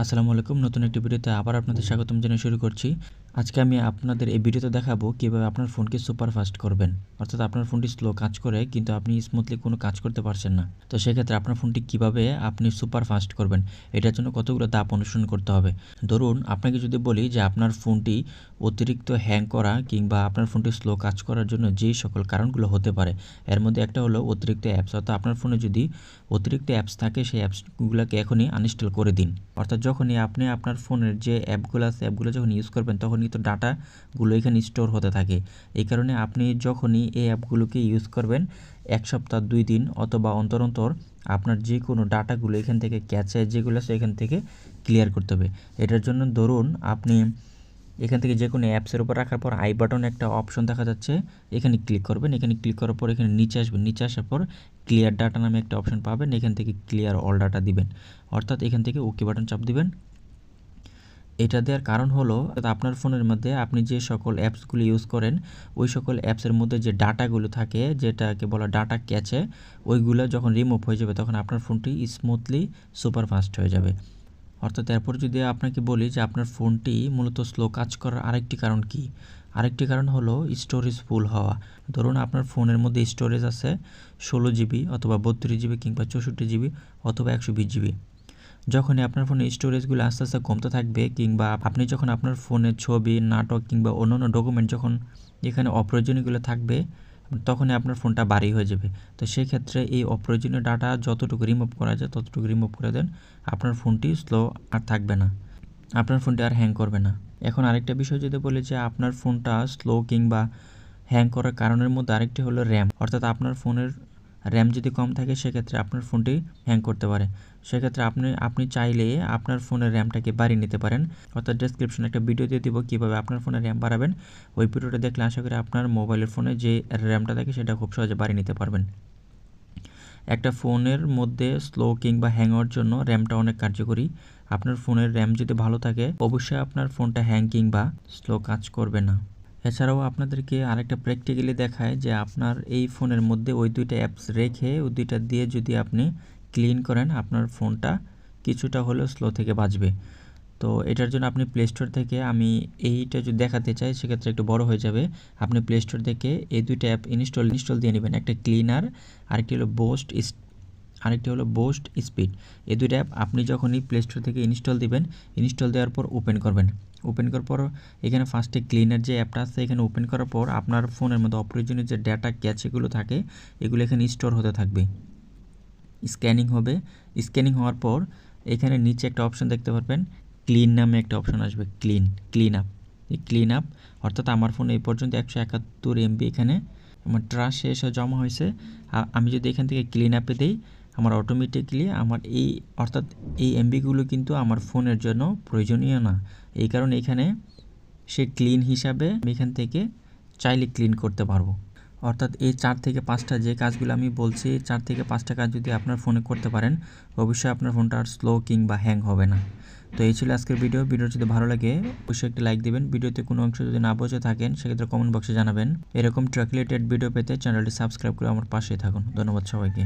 আসসালামু আলাইকুম। নতুন একটি ভিডিওতে আবার আপনাদের স্বাগতম জানিয়ে শুরু করছি। আজকে আমি আপনাদের এই ভিডিওতে দেখাবো কীভাবে আপনার ফোনকে সুপার ফাস্ট করবেন। অর্থাৎ আপনার ফোনটি স্লো কাজ করে, কিন্তু আপনি স্মুথলি কোনো কাজ করতে পারছেন না। তো সেক্ষেত্রে আপনার ফোনটি কীভাবে আপনি সুপার ফাস্ট করবেন, এটার জন্য কতগুলো ধাপ অনুসরণ করতে হবে। ধরুন, আপনাকে যদি বলি যে আপনার ফোনটি অতিরিক্ত হ্যাং করা কিংবা আপনার ফোনটি স্লো কাজ করার জন্য যেই সকল কারণগুলো হতে পারে, এর মধ্যে একটা হলো অতিরিক্ত অ্যাপস অর্থাৎ আপনার ফোনে যদি অতিরিক্ত অ্যাপস থাকে, সেই অ্যাপসগুলোকে এখনই আনইনস্টল করে দিন। অর্থাৎ যখনই আপনি আপনার ফোনের যে অ্যাপগুলো আছে অ্যাপগুলো যখন ইউজ করবেন তখন কিন্তু ডাটাগুলো এখানে স্টোর হতে থাকে। এই কারণে আপনি যখনই এই অ্যাপগুলোকে ইউজ করবেন, এক সপ্তাহ, দুই দিন অথবা অন্তর অন্তর আপনার যে কোনো ডাটাগুলো এখান থেকে ক্যাচে যেগুলো আছে এখান থেকে ক্লিয়ার করতে হবে। এটার জন্য ধরুন আপনি এখান থেকে যে কোনো অ্যাপসের উপর রাখার পর আই বাটন একটা অপশন দেখা যাচ্ছে, এখানে ক্লিক করবেন। এখানে ক্লিক করার পর এখানে নিচে আসবেন নিচে আসার পর ক্লিয়ার ডাটা নামে একটা অপশন পাবেন। এখান থেকে ক্লিয়ার অল ডাটা দিবেন। অর্থাৎ এখান থেকে ওকে বাটন চাপ দিবেন। এটা দেওয়ার কারণ হলো, আপনার ফোনের মধ্যে আপনি যে সকল অ্যাপসগুলি ইউজ করেন, ওই সকল অ্যাপসের মধ্যে যে ডাটাগুলো থাকে, যেটাকে বলা ডাটা ক্যাচে, ওইগুলো যখন রিমুভ হয়ে যাবে, তখন আপনার ফোনটি স্মুথলি সুপার ফাস্ট হয়ে যাবে। অর্থাৎ এরপর যদি আপনাকে বলি যে আপনার ফোনটি মূলত স্লো কাজ করার আরেকটি কারণ কি? আরেকটি কারণ হলো স্টোরেজ ফুল হওয়া। ধরুন আপনার ফোনের মধ্যে স্টোরেজ আছে ষোলো জিবি অথবা বত্রিশ জিবি কিংবা চৌষট্টি জিবি অথবা একশো বিশ জিবি যখনই আপনার ফোনের স্টোরেজগুলো আস্তে আস্তে কমতে থাকবে কিংবা আপনি যখন আপনার ফোনের ছবি, নাটক কিংবা অন্যান্য ডকুমেন্ট যখন এখানে অপ্রয়োজনীয়গুলো থাকবে, তখনই আপনার ফোনটা বাড়ি হয়ে যাবে। তো সেই ক্ষেত্রে এই অপ্রয়োজনীয় ডাটা যতটুকু রিমুভ করা যায়, ততটুকু রিমুভ করে দেন আপনার ফোনটি স্লো আর থাকবে না। আপনার ফোনটি আর হ্যাং করবে না। এখন আরেকটা বিষয় যদি বলি যে আপনার ফোনটা স্লো কিংবা হ্যাং করার কারণের মধ্যে আরেকটি হলো র্যাম অর্থাৎ আপনার ফোনের র্যাম যদি কম থাকে, সেক্ষেত্রে আপনার ফোনটি হ্যাং করতে পারে। সেক্ষেত্রে আপনি আপনি চাইলে আপনার ফোনের র্যামটাকে বাড়িয়ে নিতে পারেন। অর্থাৎ ডিসক্রিপশনে একটা ভিডিও দিয়ে দিব কীভাবে আপনার ফোনের র্যাম বাড়াবেন। ওই ভিডিওটা দেখলে আশা করি আপনার মোবাইলের ফোনে যে র্যামটা থাকে, সেটা খুব সহজে বাড়িয়ে নিতে পারবেন। একটা ফোনের মধ্যে স্লো কিংবা হ্যাং হওয়ার জন্য র্যামটা অনেক কার্যকরী। আপনার ফোনের র্যাম যদি ভালো থাকে, অবশ্যই আপনার ফোনটা হ্যাং কিংবা স্লো কাজ করবে না। এছাড়াও আপনাদেরকে আরেকটা প্র্যাকটিক্যালি দেখায় যে আপনার এই ফোনের মধ্যে ওই দুইটা অ্যাপস রেখে, ওই দুইটা দিয়ে যদি আপনি ক্লিন করেন, আপনার ফোনটা কিছুটা হলেও স্লো থেকে বাঁচবে। তো এটার জন্য আপনি প্লে স্টোর থেকে আমি এইটা যদি দেখাতে চাই, সেক্ষেত্রে একটু বড় হয়ে যাবে। আপনি প্লে স্টোর থেকে এই দুইটা অ্যাপ ইনস্টল ইনস্টল দিয়ে নেবেন। একটা ক্লিনার আরেকটি হলো বোস্ট আরেকটি হলো বোস্ট স্পিড এই দুইটা অ্যাপ আপনি যখনই প্লে স্টোর থেকে ইনস্টল দিবেন ইনস্টল দেওয়ার পর ওপেন করবেন। ওপেন করার পর, এখানে ফার্স্টে ক্লিনার যে অ্যাপটা আছে, এখানে ওপেন করার পর আপনার ফোনের মধ্যে অপ্রয়োজনীয় যে ডেটা ক্যাচেগুলো থাকে, এগুলো এখানে স্টোর হতে থাকবে। স্ক্যানিং হবে। স্ক্যানিং হওয়ার পর, এখানে নিচে একটা অপশন দেখতে পারবেন ক্লিন নামে একটা অপশন আসবে ক্লিন ক্লিন আপ এই ক্লিন আপ অর্থাৎ আমার ফোন এই পর্যন্ত একশো একাত্তর এমবি এখানে, আমার ট্রাস শেষ জমা হয়েছে। আমি যদি এখান থেকে ক্লিন আপে দিই আমার অটোমেটিকলি আমার এই, অর্থাৎ এই এমবিগুলো কিন্তু আমার ফোনের জন্য প্রয়োজনীয় না। এই কারণে এখানে সে ক্লিন হিসাবে আমি এখান থেকে চাইলে ক্লিন করতে পারব। অর্থাৎ এই চার থেকে পাঁচটা যে কাজগুলো আমি বলছি চার থেকে পাঁচটা কাজ যদি আপনার ফোনে করতে পারেন, অবশ্যই আপনার ফোনটা আর স্লো কিংবা হ্যাং হবে না। তো এই ছিল আজকের ভিডিও ভিডিও যদি ভালো লাগে, অবশ্যই একটি লাইক দেবেন। ভিডিওতে কোনো অংশ যদি না বোঝে থাকেন, সেক্ষেত্রে কমেন্ট বক্সে জানাবেন। এরকম ট্র্যাক রিলেটেড ভিডিও পেতে চ্যানেলটি সাবস্ক্রাইব করে আমার পাশেই থাকুন। ধন্যবাদ সবাইকে।